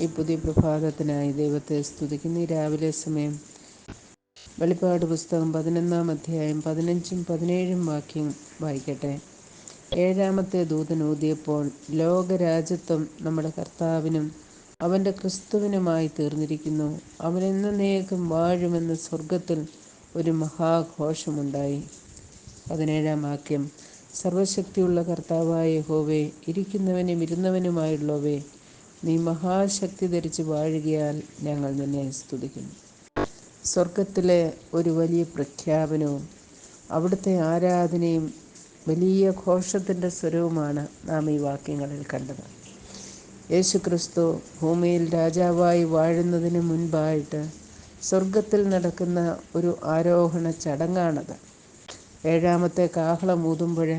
ഈ പുതിയ പ്രഭാതത്തിനായി ദൈവത്തെ സ്തുതിക്കുന്ന. ഈ രാവിലെ സമയം വെളിപ്പാട് പുസ്തകം പതിനൊന്നാം അധ്യായം പതിനഞ്ചും പതിനേഴും വാക്യം വായിക്കട്ടെ. ഏഴാമത്തെ ദൂതൻ ഊതിയപ്പോൾ ലോകരാജ്യത്വം നമ്മുടെ കർത്താവിനും അവന്റെ ക്രിസ്തുവിനുമായി തീർന്നിരിക്കുന്നു. അവൻ എന്നേക്കും വാഴുമെന്ന് സ്വർഗത്തിൽ ഒരു മഹാഘോഷമുണ്ടായി. പതിനേഴാം വാക്യം സർവശക്തിയുള്ള കർത്താവായ ഹോവേ ഇരിക്കുന്നവനും ഇരുന്നവനുമായുള്ളവേ നീ മഹാശക്തി ധരിച്ച് വാഴുകയാൽ ഞങ്ങൾ നിന്നെ സ്തുതിക്കുന്നു. സ്വർഗത്തിലെ ഒരു വലിയ പ്രഖ്യാപനവും അവിടുത്തെ ആരാധനയും വലിയ ഘോഷത്തിന്റെ സ്വരവുമാണ് നാം ഈ വാക്യങ്ങളിൽ കണ്ടത്. യേശു ക്രിസ്തു ഭൂമിയിൽ രാജാവായി വാഴുന്നതിന് മുൻപായിട്ട് സ്വർഗത്തിൽ നടക്കുന്ന ഒരു ആരോഹണ ചടങ്ങാണത്. ഏഴാമത്തെ കാഹളം ഊതുമ്പോൾ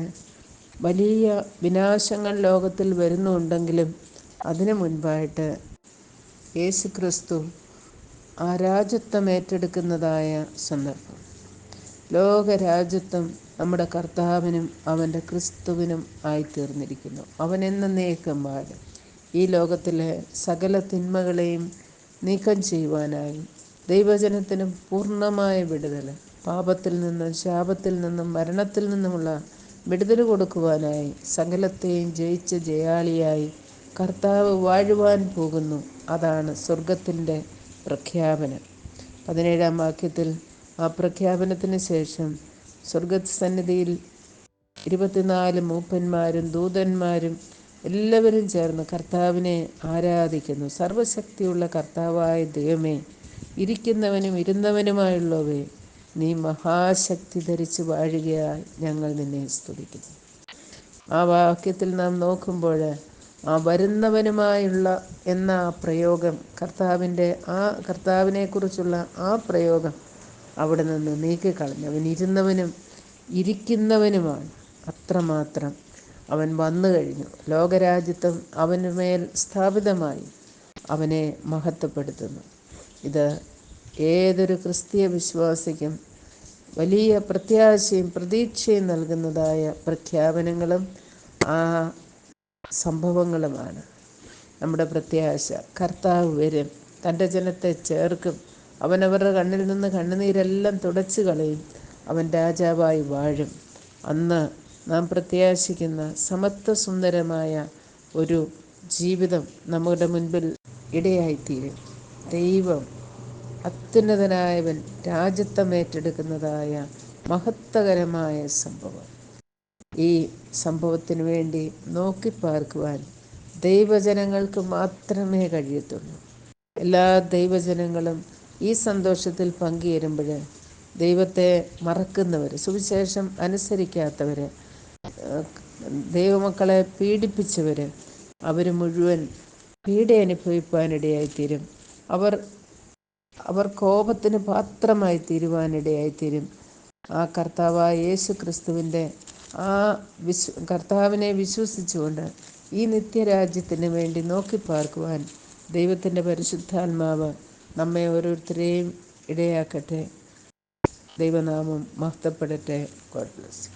വലിയ വിനാശങ്ങൾ ലോകത്തിൽ വരുന്നുണ്ടെങ്കിലും അതിനു മുൻപായിട്ട് യേശുക്രിസ്തു ക്രിസ്തു ആ ഏറ്റെടുക്കുന്നതായ സന്ദർഭം. ലോകരാജ്യത്വം നമ്മുടെ കർത്താവിനും അവന്റെ ക്രിസ്തുവിനും ആയിത്തീർന്നിരിക്കുന്നു. അവൻ എന്നേക്കും വാഴും. ഈ ലോകത്തിലെ സകല തിന്മകളെയും നീക്കം ചെയ്യുവാനായി ദൈവജനത്തിന് പൂർണമായ വിടുതൽ പാപത്തിൽ നിന്നും ശാപത്തിൽ നിന്നും മരണത്തിൽ നിന്നുമുള്ള വിടുതൽ കൊടുക്കുവാനായി സകലത്തെയും ജയിച്ച ജയാളിയായി കർത്താവ് വാഴുവാൻ പോകുന്നു. അതാണ് സ്വർഗത്തിന്റെ പ്രഖ്യാപനം. പതിനേഴാം വാക്യത്തിൽ ആ പ്രഖ്യാപനത്തിന് ശേഷം സ്വർഗസന്നിധിയിൽ ഇരുപത്തിനാല് മൂപ്പന്മാരും ദൂതന്മാരും എല്ലാവരും ചേർന്ന് കർത്താവിനെ ആരാധിക്കുന്നു. സർവശക്തിയുള്ള കർത്താവായ ദൈവമേ ഇരിക്കുന്നവനും ഇരുന്നവനുമായുള്ളവേ നീ മഹാശക്തി ധരിച്ച് വാഴുകയായി ഞങ്ങൾ നിന്നെ സ്തുതിക്കുന്നു. ആ വാക്യത്തിൽ നാം നോക്കുമ്പോൾ വരുന്നവനുമായുള്ള എന്ന പ്രയോഗം കർത്താവിന്റെ ആ കർത്താവിനെക്കുറിച്ചുള്ള ആ പ്രയോഗം അവിടെ നിന്ന് നീക്കിക്കളഞ്ഞു. അവൻ ഇരുന്നവനും ഇരിക്കുന്നവനുമാണ്. അത്രമാത്രം അവൻ വന്നു കഴിഞ്ഞു. ലോകരാജ്യത്വം അവന് മേൽ സ്ഥാപിതമായി അവനെ മഹത്വപ്പെടുത്തുന്നു. ഇത് ഏതൊരു ക്രിസ്തീയ വിശ്വാസിക്കും വലിയ പ്രത്യാശയും പ്രതീക്ഷയും നൽകുന്നതായ പ്രഖ്യാപനങ്ങളും ആ സംഭവങ്ങളുമാണ്. നമ്മുടെ പ്രത്യാശ. കർത്താവ് വരും. തന്റെ ജനത്തെ ചേർക്കും. അവനവരുടെ കണ്ണിൽ നിന്ന് കണ്ണുനീരെല്ലാം തുടച്ചു കളയും. അവൻ രാജാവായി വാഴും. അന്ന് നാം പ്രത്യാശിക്കുന്ന സമത്വസുന്ദരമായ ഒരു ജീവിതം നമ്മുടെ മുൻപിൽ ഇടയായിത്തീരും. ദൈവം അത്യുന്നതനായവൻ രാജ്യത്വം ഏറ്റെടുക്കുന്നതായ മഹത്വകരമായ സംഭവം. ഈ സംഭവത്തിന് വേണ്ടി നോക്കിപ്പാർക്കുവാൻ ദൈവജനങ്ങൾക്ക് മാത്രമേ കഴിയത്തുള്ളൂ. എല്ലാ ദൈവജനങ്ങളും ഈ സന്തോഷത്തിൽ പങ്കുചേരുമ്പോൾ ദൈവത്തെ മറക്കുന്നവർ സുവിശേഷം അനുസരിക്കാത്തവർ ദൈവമക്കളെ പീഡിപ്പിച്ചവർ അവർ മുഴുവൻ പീഡ അനുഭവിപ്പാനിടയായിത്തീരും. അവർ അവർ കോപത്തിന് പാത്രമായി തീരുവാനിടയായിത്തീരും. ആ കർത്താവായ യേശു ക്രിസ്തുവിന്റെ ആ വിശ്വ കർത്താവിനെ വിശ്വസിച്ചുകൊണ്ട് ഈ നിത്യരാജ്യത്തിന് വേണ്ടി നോക്കിപ്പാർക്കുവാൻ ദൈവത്തിന്റെ പരിശുദ്ധാത്മാവ് നമ്മെ ഓരോരുത്തരെയും ഇടയാക്കട്ടെ. ദൈവനാമം മഹത്വപ്പെടട്ടെ. God bless